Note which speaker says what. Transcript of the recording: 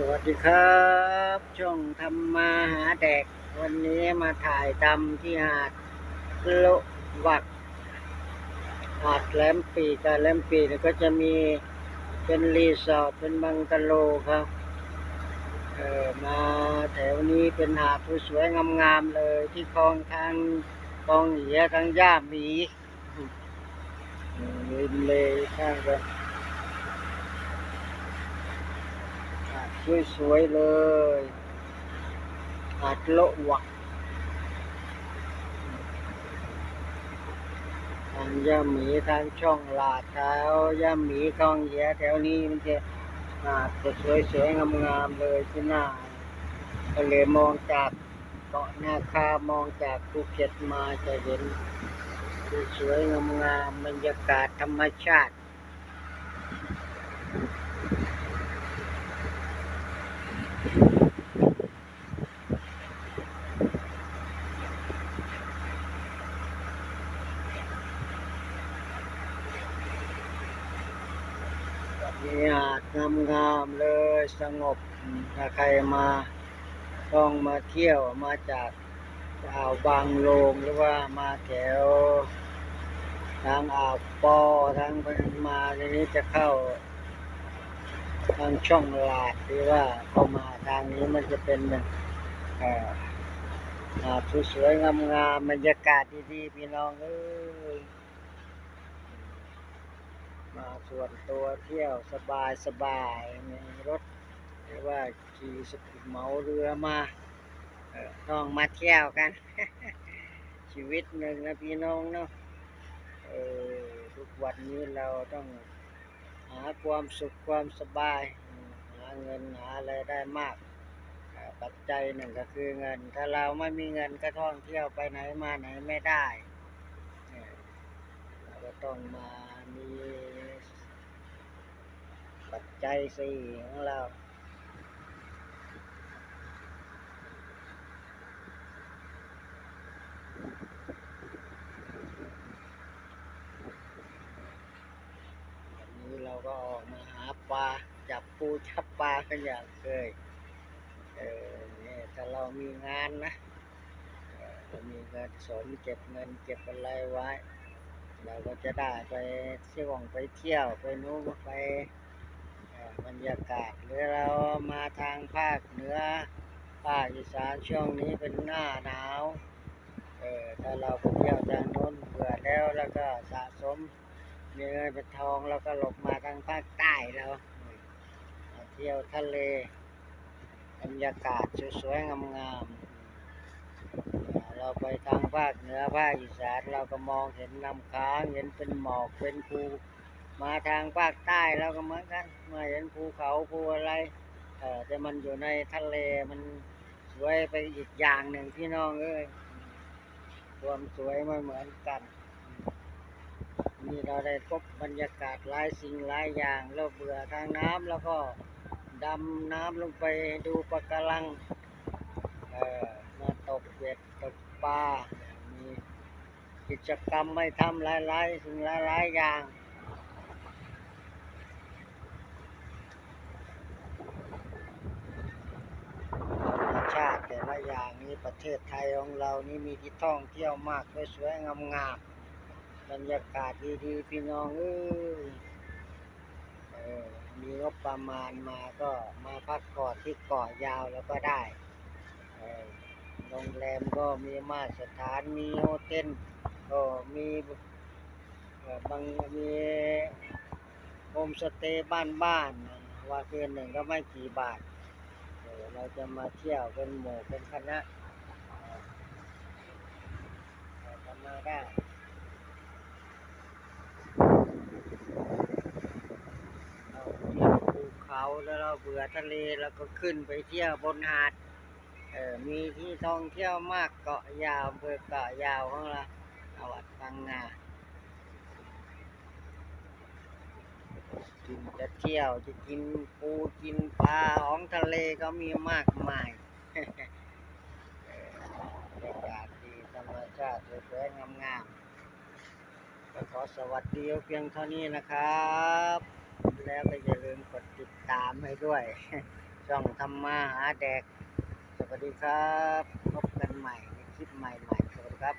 Speaker 1: สวัสดีครับ ช่องทำมาหาแดก วันนี้มาถ่ายทำที่หาดโลวักหาดแหลมปีกกับแหลมปีเนี่ยก็จะมีเป็นรีสอร์ทเป็นบังกะโลครับเออมาแถวนี้เป็นหาดสวยๆงามๆเลยที่คลองทางคลองเหียทางย่าหมีริมเลยข้างกันหาด สวยๆเลยหาดโละวักทางย่าหมีทางช่องลาดแถวย่าหมีคลองเหยียแถวนี้มันจะหาดจะสวยๆงามๆเลยที่หน้าทะเลมองจากเกาะนาคามองจากภูเก็ตมาจะเห็นสวยๆงามๆบรรยากาศธรรมชาติ มี หาดงามๆเลยสงบถ้าใครมาต้องมาเที่ยวมาจากอ่าวบางโลงหรือว่ามาแถว ทางอ่าวปอทางไปมาทีนี้จะเข้า ทางช่องลาดหรือว่าเข้ามาทางนี้มันจะเป็นเอ่อหาสวยๆงามๆบรรยากาศดีๆพี่น้องเอ้ย มาส่วนตัวเที่ยวสบายสบายมีรถหรือว่าขี่สกุเหมาเรือมาเอ่อต้องมาเที่ยวกัน ชีวิตหนึ่งนะพี่น้องเนาะเออทุกวันนี้เราต้องหาความสุขความสบาย หาเงินหาอะไรได้มาก ปัจจัยหนึ่งก็คือเงิน ถ้าเราไม่มีเงินก็ท่องเที่ยวไปไหนมาไหนไม่ได้เออเราก็ต้องมามี ปัจจัยสี่ของเราวันนี้เราก็ออกมาหาปลาจับปูจับปลากันอย่างเคย เออเนี่ยถ้าเรามีงานนะเรามีเงินสมเก็บเงินเก็บอะไรไว้ เราก็จะได้ไปเที่ยวไปเที่ยวไปนู้นไป บรรยากาศหรือเรามาทางภาคเหนือ ภาคอีสานช่วงนี้เป็นหน้าหนาวเออถ้าเราไปเที่ยวทางโน้นเบื่อแล้วแล้วก็สะสมมีเงินเป็นทองแล้วก็หลบมาทางภาคใต้เรามาเที่ยวทะเลบรรยากาศสวยๆงามๆเราไปทางภาคเหนือภาคอีสานเราก็มองเห็นน้ำค้างเห็นเป็นหมอกเป็นภู มาทางภาคใต้เราก็เหมือนกันมาเห็นภูเขาภูอะไรเออแต่มันอยู่ในทะเลมันสวยไปอีกอย่างหนึ่งพี่น้องเอ้ยความสวยไม่เหมือนกันนี่เราได้พบบรรยากาศหลายสิ่งหลายอย่างเราเบื่อทางน้ำแล้วก็ดำน้ำลงไปดูปะการังเอ่อมาตกเบ็ดตกปลามีกิจกรรมไม่ทำหลายๆสิ่งหลายๆอย่าง ธรรมชาติ แต่ละอย่างนี้ประเทศไทยของเรานี่มีที่ท่องเที่ยวมากสวยๆงามๆบรรยากาศดีๆพี่น้องเอ้ยเออมีงบประมาณมาก็มาพักผ่อนที่เกาะยาวแล้วก็ได้เออโรงแรมก็มีมาตรฐานมีโฮเทลก็มีบางมีโฮมสเตย์บ้านๆว่าคืนหนึ่งก็ไม่กี่บาท เราจะมาเที่ยวเป็นหมู่เป็นคณะเราทำมาได้เราเที่ยวภูเขาแล้วเราเบื่อทะเลเราก็ขึ้นไปเที่ยวบนหาดเออมีที่ท่องเที่ยวมากเกาะยาวอำเภอเกาะยาวของเราจังหวัดพังงา กินจะเที่ยวจะกินปูกินปลาของทะเลก็มีมากมายบรรยากาศดีธรรมชาติสวยงามๆก็ขอสวัสดีเพียงเท่านี้นะครับ แล้วก็อย่าลืมกดติดตามให้ด้วย ช่องธรรมาหาแดก สวัสดีครับ พบกันใหม่ในคลิปใหม่ๆสวัสดีครับ